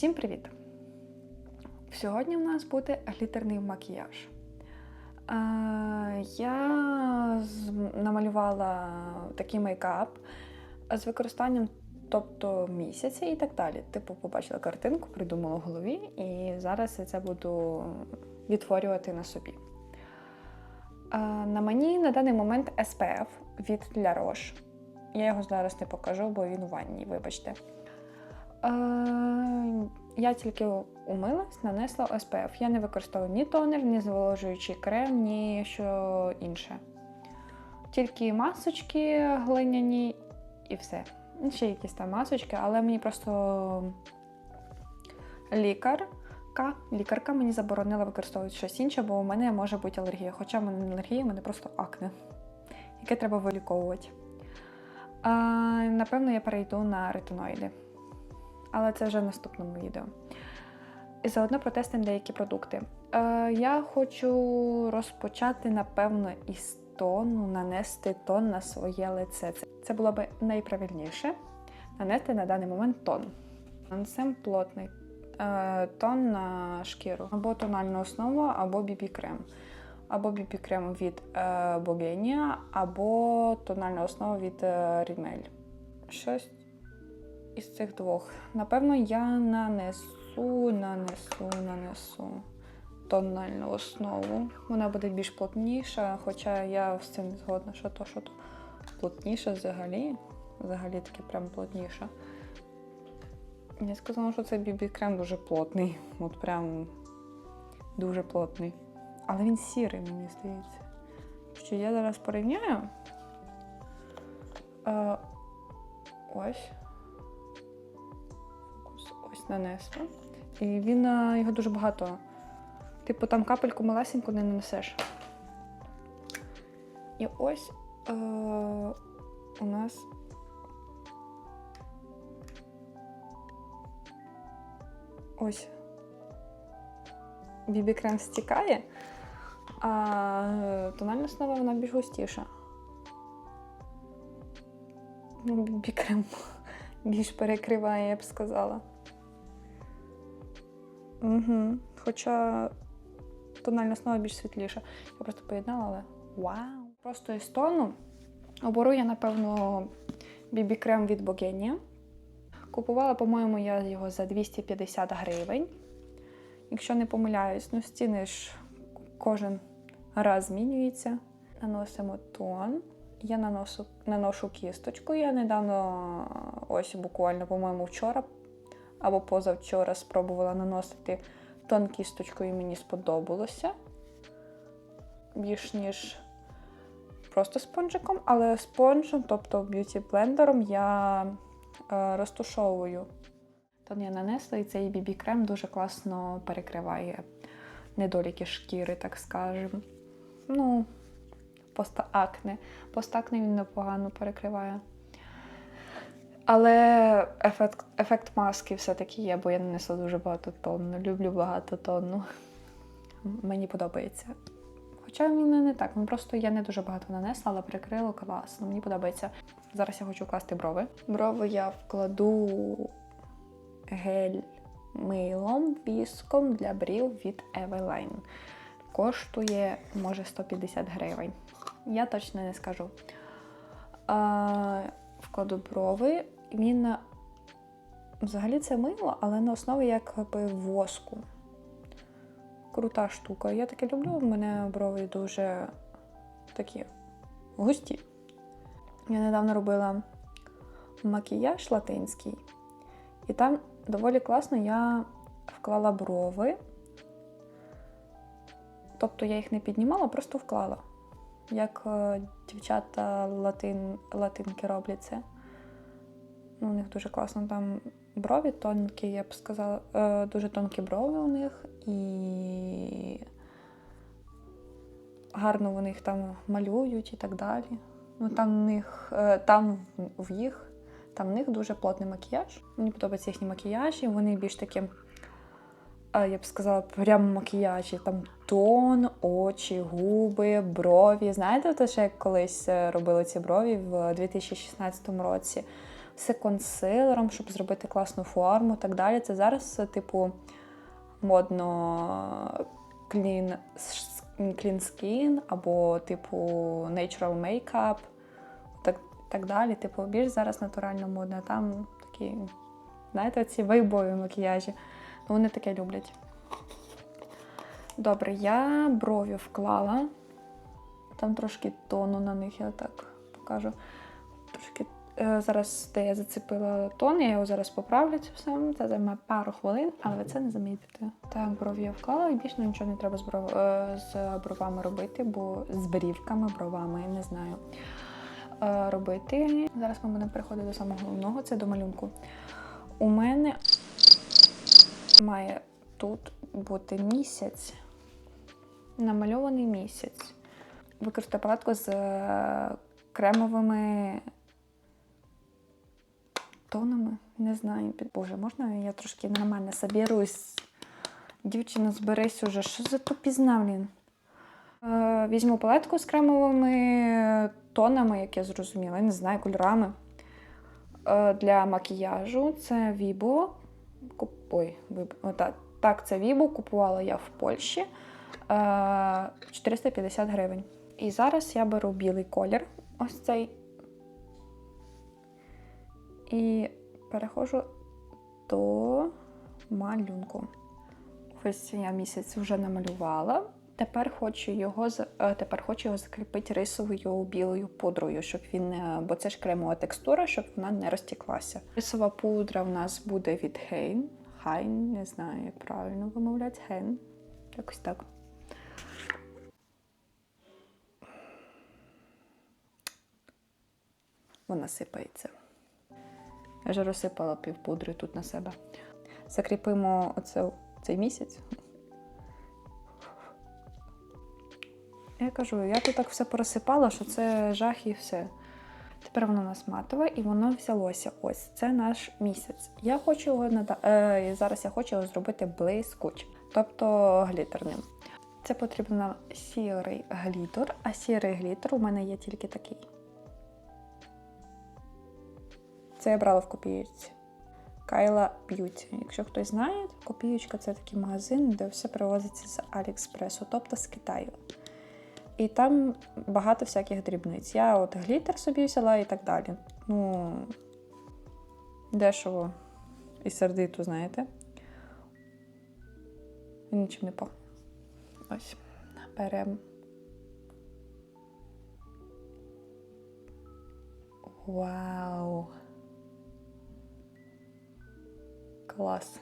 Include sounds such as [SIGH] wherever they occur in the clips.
Всім привіт! Сьогодні в нас буде глітерний макіяж. Я намалювала такий мейкап з використанням тобто місяця і так далі. Типу, побачила картинку, придумала в голові, і зараз я це буду відтворювати на собі. На мені на даний момент SPF від La Roche. Я його зараз не покажу, бо він у ванні, вибачте. Е, я тільки умилась, нанесла SPF. Я не використовую ні тонер, ні зволожуючий крем, ні що інше. Тільки масочки глиняні і все. Ще якісь там масочки, але мені просто лікарка, лікарка мені заборонила використовувати щось інше, бо у мене може бути алергія. Хоча в мене не алергія, у мене просто акне, яке треба виліковувати. А, напевно, я перейду на ретиноїди. Але це вже в наступному відео. І заодно протестимо деякі продукти. Е, я хочу розпочати, напевно, із тону, нанести тон на своє лице. Це, це було б найправильніше нанести на даний момент тон. Нанесемо плотний е, тон на шкіру. Або тональну основу, або BB-крем. Або BB-крем від е, Bogenia, або тональна основа від е, Rimmel. Щось із цих двох. Напевно, я нанесу, нанесу, нанесу тональну основу. Вона буде більш плотніша, хоча я з цим згодна, що то, що то плотніша взагалі. Взагалі таки прям плотніша. Я сказала, що цей бібі-крем дуже плотний. От прям дуже плотний. Але він сірий, мені здається. Що я зараз порівняю. Е, ось. Нанесла. І він е, його дуже багато. Типу там капельку малесеньку не нанесеш. І ось е, у нас ось бібі-крем стікає, а тональна основа вона більш густіша. Ну, бібі-крем [LAUGHS] більш перекриває, я б сказала. Угу. Хоча тональна основа більш світліша. Я просто поєднала, але вау! Просто із тону оберу я, напевно, бібі-крем від Bogenia. Купувала, по-моєму, я його за 250 гривень. Якщо не помиляюсь, ну стіни ж кожен раз змінюються. Наносимо тон. Я наношу, наношу кісточку. Я недавно, ось буквально, по-моєму, вчора або позавчора спробувала наносити тон кісточкою і мені сподобалося. Більш ніж просто спонжиком, але спонжем, тобто б'юті-блендером, я е, розтушовую. Тон я нанесла, і цей бібі-крем дуже класно перекриває недоліки шкіри, так скажемо. Ну, постакне. Постакне він непогано перекриває. Але ефект, ефект маски все-таки є, бо я нанесла дуже багато тонну. Люблю багато тонну. Мені подобається. Хоча він не так, ну просто я не дуже багато нанесла, але перекрило класно. Мені подобається. Зараз я хочу вкласти брови. Брови я вкладу гель милом, віском для брів від Eveline. Коштує, може, 150 гривень. Я точно не скажу. А, вкладу брови. Він на- взагалі це мило, але на основі якби воску. Крута штука. Я таке люблю, в мене брови дуже такі густі. Я недавно робила макіяж латинський, і там доволі класно я вклала брови. Тобто я їх не піднімала, просто вклала. Як е, дівчата латин, латинки роблять це. Ну, у них дуже класно там брові тонкі, я б сказала, е, дуже тонкі брови у них і гарно вони їх там малюють і так далі. Ну там в них, е, там в- їх, там в них дуже плотний макіяж. Мені подобаються їхні макіяжі, вони більш такі, е, я б сказала, прям макіяжі. Там тон, очі, губи, брові. Знаєте, те, що як колись робили ці брові в 2016 році? З консилером, щоб зробити класну форму і так далі. Це зараз, е, типу, модно clean, s- clean skin або, типу, natural makeup, так, так далі. Типу, більш зараз натурально модно, а там такі, знаєте, ці вейбові макіяжі. Ну, вони таке люблять. Добре, я брові вклала. Там трошки тону на них, я так покажу. Е, зараз, де я зацепила тон, я його зараз поправлю це все. Це займе пару хвилин, але ви це не замітите. Так, брові я вклала і більше нічого не треба з, бров... е, з бровами робити, бо з брівками, бровами, не знаю. е, Робити. Зараз ми будемо переходити до самого головного, це до малюнку. У мене має тут бути місяць, намальований місяць. Використаю палетку з кремовими тонами. Не знаю, Боже, можна я трошки нормально соберусь? Дівчина, зберись уже. Що за тупізна, блін? Е, Візьму палетку з кремовими тонами, як я зрозуміла, я не знаю, кольорами. Е, Для макіяжу це Vibo. Куп... Ой, виб... Так. так, це Vibo. Купувала я в Польщі. Е, 450 гривень. І зараз я беру білий колір, ось цей. І переходжу до малюнку. Ось я місяць вже намалювала. Тепер хочу його е, тепер хочу його закріпити рисовою білою пудрою, щоб він, е, бо це ж кремова текстура, щоб вона не розтіклася. Рисова пудра в нас буде від Hein. Hein, не знаю, як правильно вимовляти. Hein. Якось так. Вона сипається. Я вже розсипала півпудри тут на себе. Закріпимо оце, цей місяць. Я кажу, я тут так все порозсипала, що це жах і все. Тепер воно у нас матове і воно взялося. Ось це наш місяць. Я хочу його нада... е, зараз я хочу його зробити блискуч, тобто глітерним. Це потрібно сірий глітер, а сірий глітер у мене є тільки такий. Це я брала в копієчці. Кайла Б'юті. Якщо хтось знає, копієчка це такий магазин, де все привозиться з Аліекспресу, тобто з Китаю. І там багато всяких дрібниць. Я от глітер собі взяла і так далі. Ну, дешево і сердито, знаєте. Він нічим не пахне. Ось. Беремо. Вау! Клас.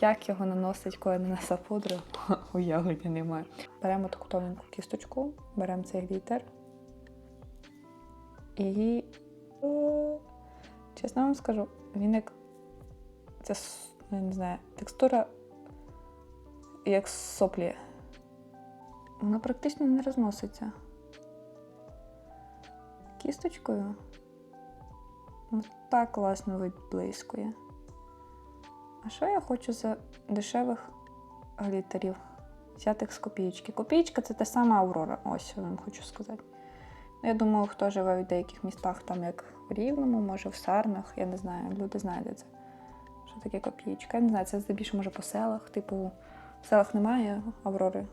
Як його наносить, коли нанесла пудру? [LAUGHS] Уявлення немає. Беремо таку тоненьку кісточку, беремо цей глітер. І, чесно вам скажу, він як. Це, я не знаю, текстура як соплі. Вона практично не розноситься. Кісточкою. Так класно виблискує. А що я хочу за дешевих глітерів? Взятих з копійки. Копійка це та сама Аврора. Ось я вам хочу сказати. Ну, Я думаю, хто живе в деяких містах, там як в Рівному, може в Сарнах, я не знаю, люди знають, це. Що таке копійка? Я не знаю, це здебільшого може по селах. Типу, в селах немає Аврори.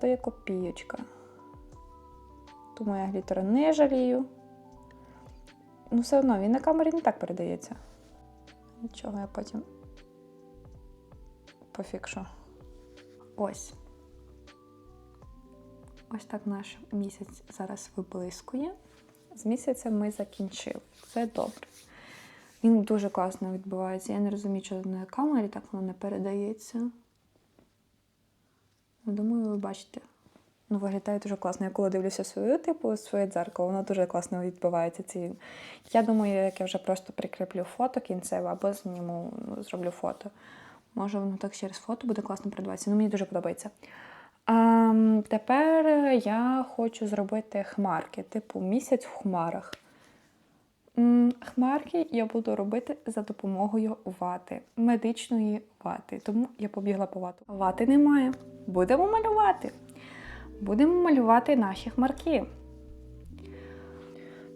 Це є копійочка. Тому я глітера не жалію. Ну, все одно він на камері не так передається. Нічого я потім пофікшу. Ось. Ось так наш місяць зараз виблискує. З місяцем ми закінчили. Це добре. Він дуже класно відбувається. Я не розумію, чого на камері так воно не передається. Ну, Думаю, ви бачите. Ну, виглядає дуже класно. Я коли дивлюся свою, типу, своє дзеркало, воно дуже класно відбивається. Ці... Я думаю, як я вже просто прикріплю фото кінцеве або зніму, ну, зроблю фото. Може, воно так через фото буде класно передаватися. Ну, мені дуже подобається. А, тепер я хочу зробити хмарки, типу місяць в хмарах. Хмарки я буду робити за допомогою вати, медичної вати. Тому я побігла по вату. Вати немає. Будемо малювати. Будемо малювати наші хмарки.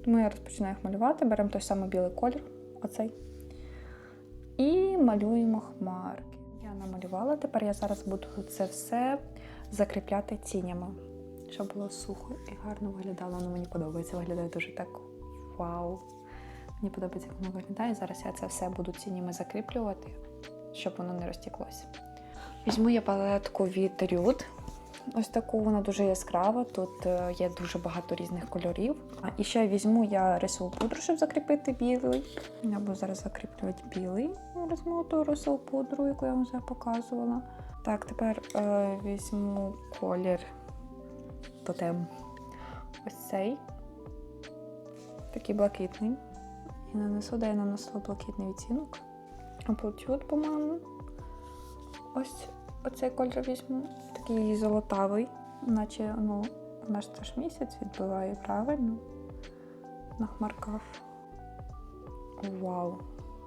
Тому я розпочинаю їх малювати, беремо той самий білий колір, оцей. І малюємо хмарки. Я намалювала, тепер я зараз буду це все закріпляти тінями, щоб було сухо і гарно виглядало. Воно мені подобається, виглядає дуже так вау. Мені подобається, як воно виглядає. Зараз я це все буду тінями закріплювати, щоб воно не розтіклося. Візьму я палетку від Rude. Ось таку вона дуже яскрава. Тут е, є дуже багато різних кольорів. І ще візьму я рисову пудру, щоб закріпити білий. Я буду зараз закріплювати білий. Візьму ту рисову пудру, яку я вам вже показувала. Так, тепер е, візьму колір тотем. Ось цей. Такий блакитний. І нанесу, де я нанесла блакитний відтінок. Amplitude, по-моєму. Ось оцей кольор візьму. Такий золотавий, наче ну, наш теж місяць відбиває правильно на хмарках. Вау!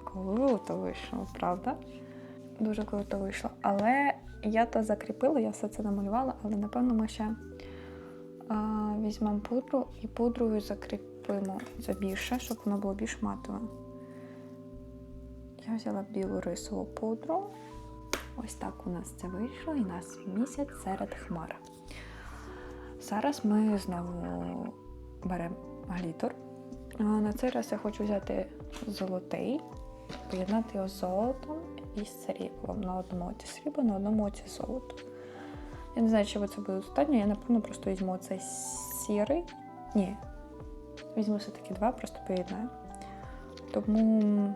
Круто вийшло, правда? Дуже круто вийшло. Але я то закріпила, я все це намалювала, але напевно ми ще а, візьмемо пудру і пудрою закріпимо це більше, щоб воно було більш матове. Я взяла білу рисову пудру. Ось так у нас це вийшло, і нас місяць серед хмар. Зараз ми знову беремо глітер. На цей раз я хочу взяти золотий, поєднати його з золотом і з сріблом. На одному оці срібло, на одному оці золото. Я не знаю, чи це буде достатньо. Я, напевно, просто візьму цей сірий. Ні. Візьму все-таки два, просто поєднаю. Тому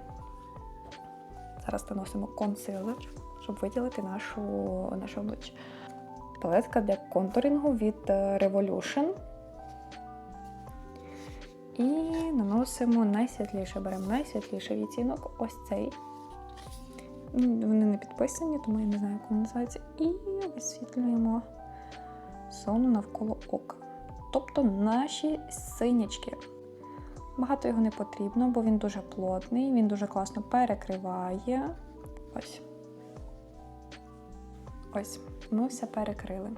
зараз наносимо консилер, щоб виділити нашу, наше обличчя. Палетка для контурінгу від е, Revolution. І наносимо найсвітліше. Беремо найсвітліший відтінок, ось цей. Вони не підписані, тому я не знаю, як вони називаються. І висвітлюємо зону навколо ока. Тобто наші синячки. Багато його не потрібно, бо він дуже плотний, він дуже класно перекриває. Ось. Ось, ми все перекрили.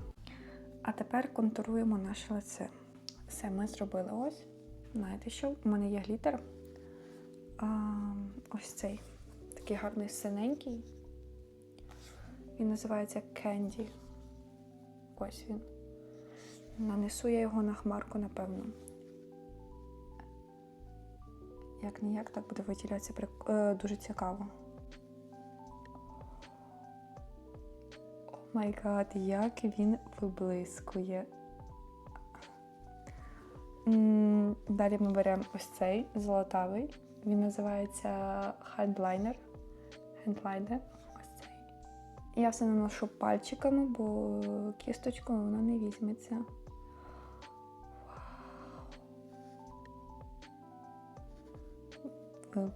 А тепер контуруємо наше лице. Все, ми зробили ось. Знаєте що? У мене є глітер. А, ось цей. Такий гарний синенький. Він називається Candy. Ось він. Нанесу я його на хмарку, напевно. Як ніяк, так буде виділятися прик- е, дуже цікаво. Май гад, як він виблискує. Далі ми беремо ось цей золотавий. Він називається Headliner. Headliner. Ось цей. Я все наношу пальчиками, бо кісточкою вона не візьметься. Ви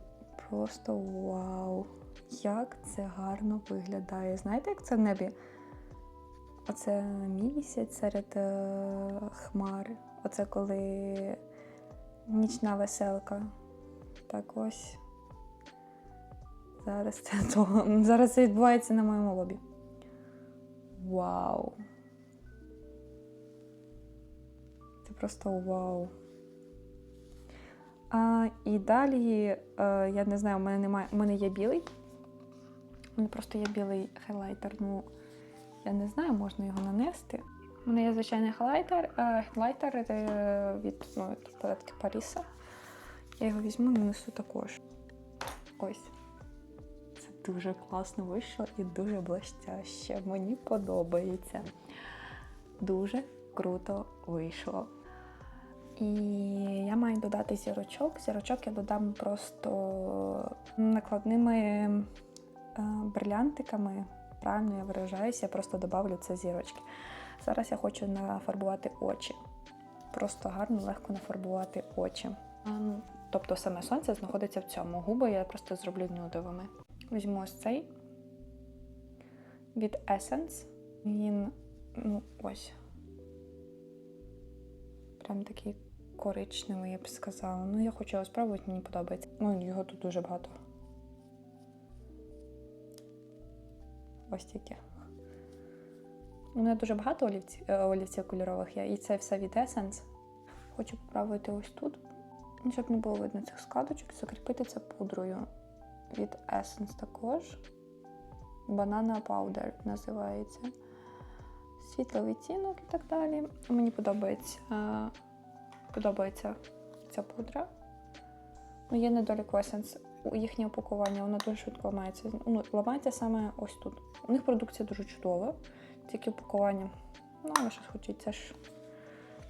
Просто вау! Як це гарно виглядає. Знаєте, як це в небі? Оце місяць серед е, хмар. Оце коли нічна веселка. Так ось. Зараз це [LAUGHS] то. Зараз це відбувається на моєму лобі. Вау! Це просто вау. А, і далі, е, я не знаю, у мене немає. У мене є білий. У мене просто є білий хайлайтер. Ну, я не знаю, можна його нанести. У мене є звичайний хайлайтер, е, хайлайтер е, від, ну, від палетки Паріса. Я його візьму і нанесу також. Ось. Це дуже класно вийшло і дуже блестяще. Мені подобається. Дуже круто вийшло. І я маю додати зірочок. Зірочок я додам просто накладними е, брилянтиками. Правильно я виражаюся, я просто додавлю це зірочки. Зараз я хочу нафарбувати очі. Просто гарно, легко нафарбувати очі. Ну, Тобто саме сонце знаходиться в цьому. Губи я просто зроблю нюдовими. Візьму ось цей від Essence. Він, ну, ось. Прям такий коричневий, я б сказала. Ну, я хочу його спробувати, мені подобається. Ну, його тут дуже багато. Ось тільки. У мене дуже багато олівців, олівців кольорових є, і це все від Essence. Хочу попробувати ось тут. Ну, Щоб не було видно цих складочок, закріпити це пудрою від Essence також. Banana Powder називається. Світлий відтінок і так далі. Мені подобається, е, подобається ця пудра. Ну, є недолік Essence. Їхнє упакування воно дуже швидко ламається. Ну, ламається саме ось тут. У них продукція дуже чудова, тільки упакування. Ну, але щось хочуть, це ж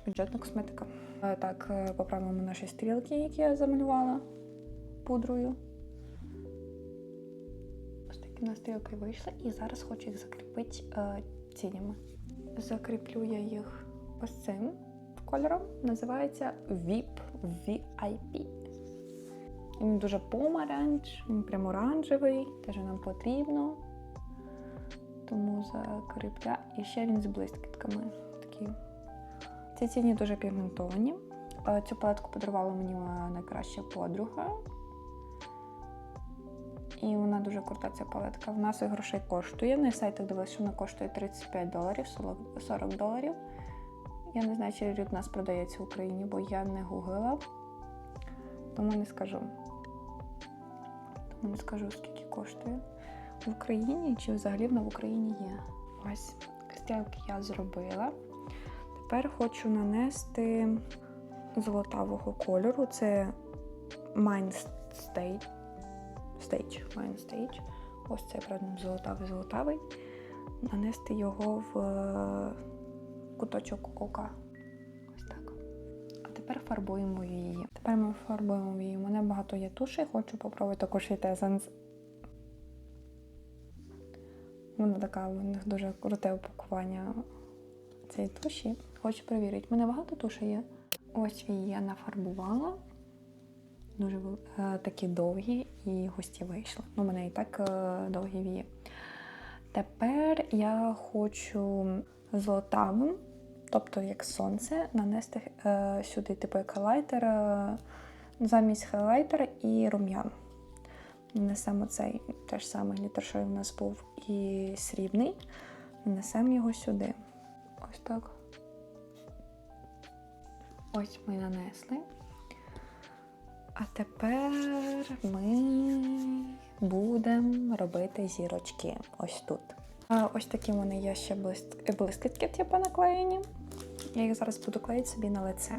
бюджетна косметика. Е, Так, е, поправимо наші стрілки, які я замалювала пудрою. Ось такі у нас стрілки вийшли, і зараз хочу їх закріпити е, тінями. Закріплю я їх ось цим кольором. Називається VIP VIP. Він дуже помаранч, він прям оранжевий, теж нам потрібно. Тому закріпля. І ще він з блискітками. Такі. Ці тіні дуже пігментовані. Е, Цю палетку подарувала мені моя найкраща подруга. І вона дуже крута ця палетка. Вона своїх грошей коштує. На сайтах дивилася, що вона коштує 35 доларів, 40 доларів. Я не знаю, чи від нас продається в Україні, бо я не гуглила. Тому не скажу. Не скажу, скільки коштує в Україні, чи взагалі вона в Україні є. Ось стрілки я зробила. Тепер хочу нанести золотавого кольору. Це Mind Stage. Stage. Ось це правда золотавий золотавий. Нанести його в е, куточок ока. Тепер фарбуємо її. Тепер ми фарбуємо її. У мене багато є тушей, хочу попробувати також від Essence. Вона така, у них дуже круте упакування цієї туші. Хочу перевірити. У мене багато туші є. Ось її я нафарбувала. Дуже е, такі довгі і густі вийшли. Ну, у мене і так е, довгі вії. Тепер я хочу золотавим, тобто як сонце, нанести е, сюди, типу як хайлайтер, е, замість хайлайтера і рум'ян. Нанесемо цей теж самий глітер, що в нас був і срібний. Нанесемо його сюди. Ось так. Ось ми нанесли. А тепер ми будемо робити зірочки ось тут. Ось такі в мене є ще блискітки, типу наклеєні. Я їх зараз буду клеїти собі на лице.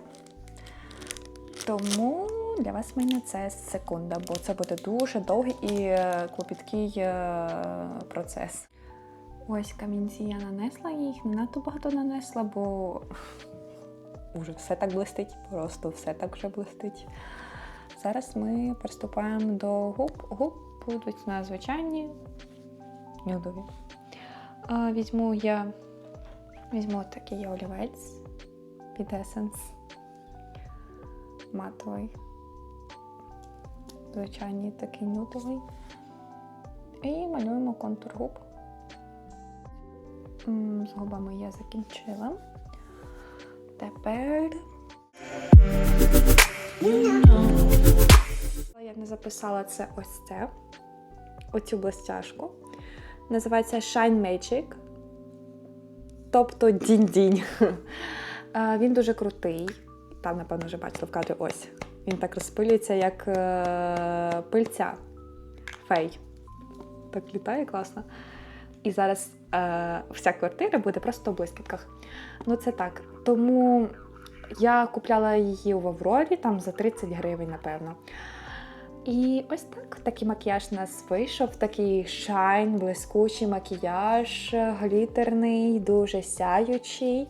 Тому для вас в мене це секунда, бо це буде дуже довгий і е, клопіткий е, процес. Ось камінці я нанесла, я їх не надто багато нанесла, бо [LAUGHS] вже все так блистить, просто все так вже блистить. Зараз ми приступаємо до губ. Губ будуть на звичайні нюдові. Візьму я візьму такий олівець від Essence матовий. Звичайний такий нюдовий. І малюємо контур губ. З губами я закінчила. Тепер я не записала це ось це, оцю блестяшку. Називається Shine Magic. Тобто дінь-дінь. Е, Він дуже крутий. Там, напевно, вже бачили в кадрі ось. Він так розпилюється, як е, пильця. Фей. Так літає класно. І зараз е, вся квартира буде просто в блискітках. Ну, це так. Тому я купляла її в Аврорі там за 30 гривень, напевно. І ось так такий макіяж у нас вийшов. Такий шайн, блискучий макіяж, глітерний, дуже сяючий.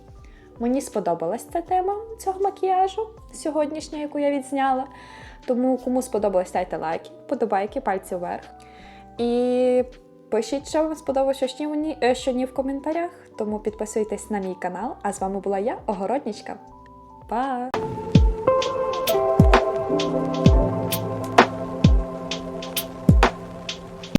Мені сподобалась ця тема цього макіяжу сьогоднішня, яку я відзняла. Тому кому сподобалось, ставте лайки, подобайки, пальці вверх. І пишіть, що вам сподобалося, що ні, е, що ні в коментарях. Тому підписуйтесь на мій канал. А з вами була я, Огороднічка. Па!